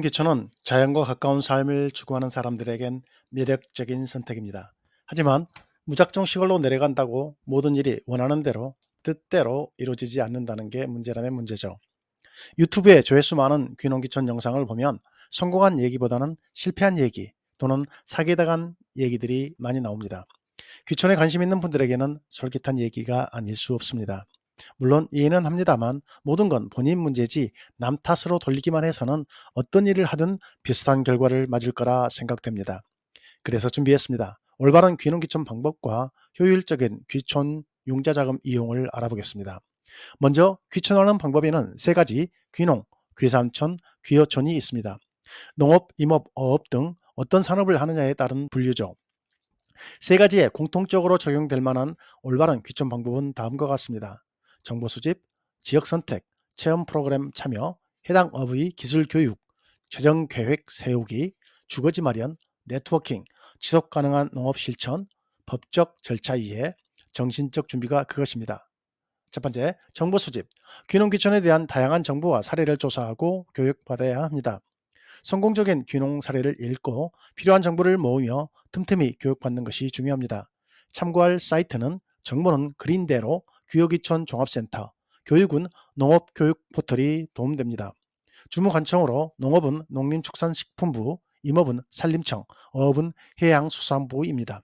귀촌은 자연과 가까운 삶을 추구하는 사람들에겐 매력적인 선택입니다. 하지만 무작정 시골로 내려간다고 모든 일이 원하는 대로 뜻대로 이루어지지 않는다는 게 문제라면 문제죠. 유튜브에 조회수 많은 귀농귀촌 영상을 보면 성공한 얘기보다는 실패한 얘기 또는 사기당한 얘기들이 많이 나옵니다. 귀촌에 관심 있는 분들에게는 솔깃한 얘기가 아닐 수 없습니다. 물론 이해는 합니다만 모든 건 본인 문제지 남 탓으로 돌리기만 해서는 어떤 일을 하든 비슷한 결과를 맞을 거라 생각됩니다. 그래서 준비했습니다. 올바른 귀농 귀촌 방법과 효율적인 귀촌 융자 자금 이용을 알아보겠습니다. 먼저 귀촌하는 방법에는 세 가지 귀농, 귀산촌, 귀어촌이 있습니다. 농업, 임업, 어업 등 어떤 산업을 하느냐에 따른 분류죠. 세 가지에 공통적으로 적용될 만한 올바른 귀촌 방법은 다음과 같습니다. 정보 수집, 지역 선택, 체험 프로그램 참여, 해당 업의 기술 교육, 최종 계획 세우기, 주거지 마련, 네트워킹, 지속 가능한 농업 실천, 법적 절차 이해, 정신적 준비가 그것입니다. 첫 번째, 정보 수집. 귀농 귀촌에 대한 다양한 정보와 사례를 조사하고 교육받아야 합니다. 성공적인 귀농 사례를 읽고 필요한 정보를 모으며 틈틈이 교육받는 것이 중요합니다. 참고할 사이트는 정보는 그린대로 귀여귀촌 종합센터, 교육은 농업교육 포털이 도움됩니다. 주무관청으로 농업은 농림축산식품부, 임업은 산림청, 어업은 해양수산부입니다.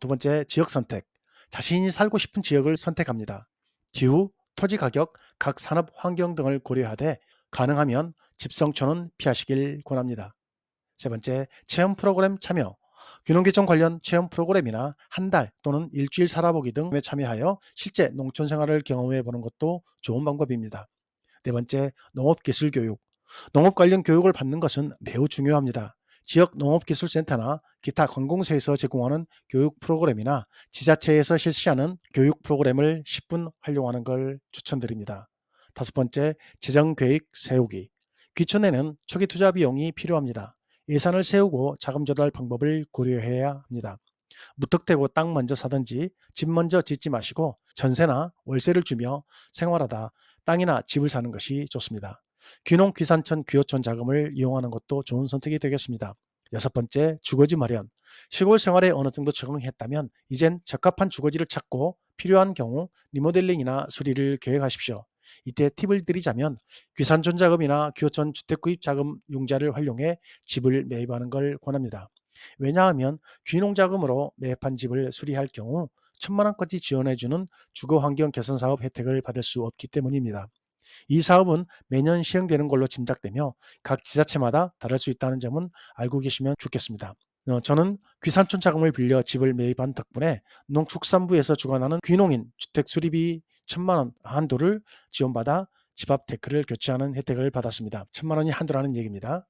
두 번째, 지역 선택. 자신이 살고 싶은 지역을 선택합니다. 기후, 토지 가격, 각 산업 환경 등을 고려하되 가능하면 집성촌은 피하시길 권합니다. 세 번째, 체험 프로그램 참여. 귀농귀촌 관련 체험 프로그램이나 한 달 또는 일주일 살아보기 등에 참여하여 실제 농촌 생활을 경험해 보는 것도 좋은 방법입니다. 네 번째, 농업기술 교육. 농업 관련 교육을 받는 것은 매우 중요합니다. 지역 농업기술센터나 기타 관공서에서 제공하는 교육 프로그램이나 지자체에서 실시하는 교육 프로그램을 10분 활용하는 걸 추천드립니다. 다섯 번째, 재정 계획 세우기. 귀촌에는 초기 투자 비용이 필요합니다. 예산을 세우고 자금 조달 방법을 고려해야 합니다. 무턱대고 땅 먼저 사든지 집 먼저 짓지 마시고 전세나 월세를 주며 생활하다 땅이나 집을 사는 것이 좋습니다. 귀농, 귀산촌, 귀호촌 자금을 이용하는 것도 좋은 선택이 되겠습니다. 여섯 번째, 주거지 마련. 시골 생활에 어느 정도 적응했다면 이젠 적합한 주거지를 찾고 필요한 경우 리모델링이나 수리를 계획하십시오. 이때 팁을 드리자면 귀산촌 자금이나 귀호촌 주택구입 자금 융자를 활용해 집을 매입하는 걸 권합니다. 왜냐하면 귀농 자금으로 매입한 집을 수리할 경우 천만 원까지 지원해주는 주거 환경 개선 사업 혜택을 받을 수 없기 때문입니다. 이 사업은 매년 시행되는 걸로 짐작되며 각 지자체마다 다를 수 있다는 점은 알고 계시면 좋겠습니다. 어, 저는 귀산촌 자금을 빌려 집을 매입한 덕분에 농축산부에서 주관하는 귀농인 주택 수리비 천만 원 한도를 지원받아 집 앞 데크를 교체하는 혜택을 받았습니다. 천만 원이 한도라는 얘기입니다.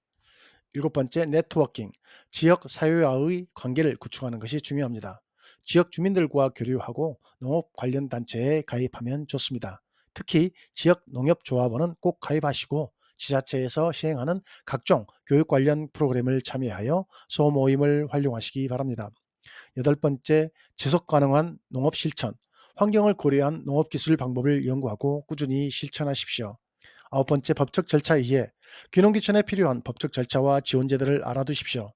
일곱 번째, 네트워킹. 지역 사회와의 관계를 구축하는 것이 중요합니다. 지역 주민들과 교류하고 농업 관련 단체에 가입하면 좋습니다. 특히 지역 농협조합원은 꼭 가입하시고 지자체에서 시행하는 각종 교육 관련 프로그램을 참여하여 소모임을 활용하시기 바랍니다. 여덟 번째, 지속 가능한 농업 실천. 환경을 고려한 농업기술 방법을 연구하고 꾸준히 실천하십시오. 아홉 번째, 법적 절차 이해. 귀농귀촌에 필요한 법적 절차와 지원제도를 알아두십시오.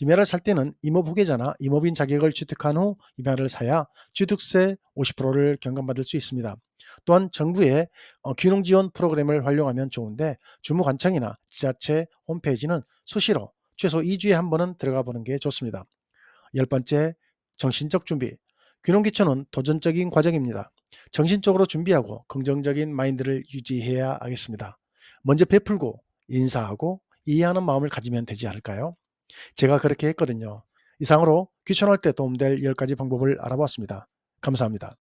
임야를 살 때는 임업 후계자나 임업인 자격을 취득한 후 임야를 사야 취득세 50%를 경감받을 수 있습니다. 또한 정부의 어, 귀농 지원 프로그램을 활용하면 좋은데 주무관청이나 지자체 홈페이지는 수시로 최소 2주에 한 번은 들어가 보는 게 좋습니다. 열 번째, 정신적 준비. 귀농귀촌은 도전적인 과정입니다. 정신적으로 준비하고 긍정적인 마인드를 유지해야 하겠습니다. 먼저 베풀고 인사하고 이해하는 마음을 가지면 되지 않을까요? 제가 그렇게 했거든요. 이상으로 귀촌할 때 도움될 10가지 방법을 알아봤습니다. 감사합니다.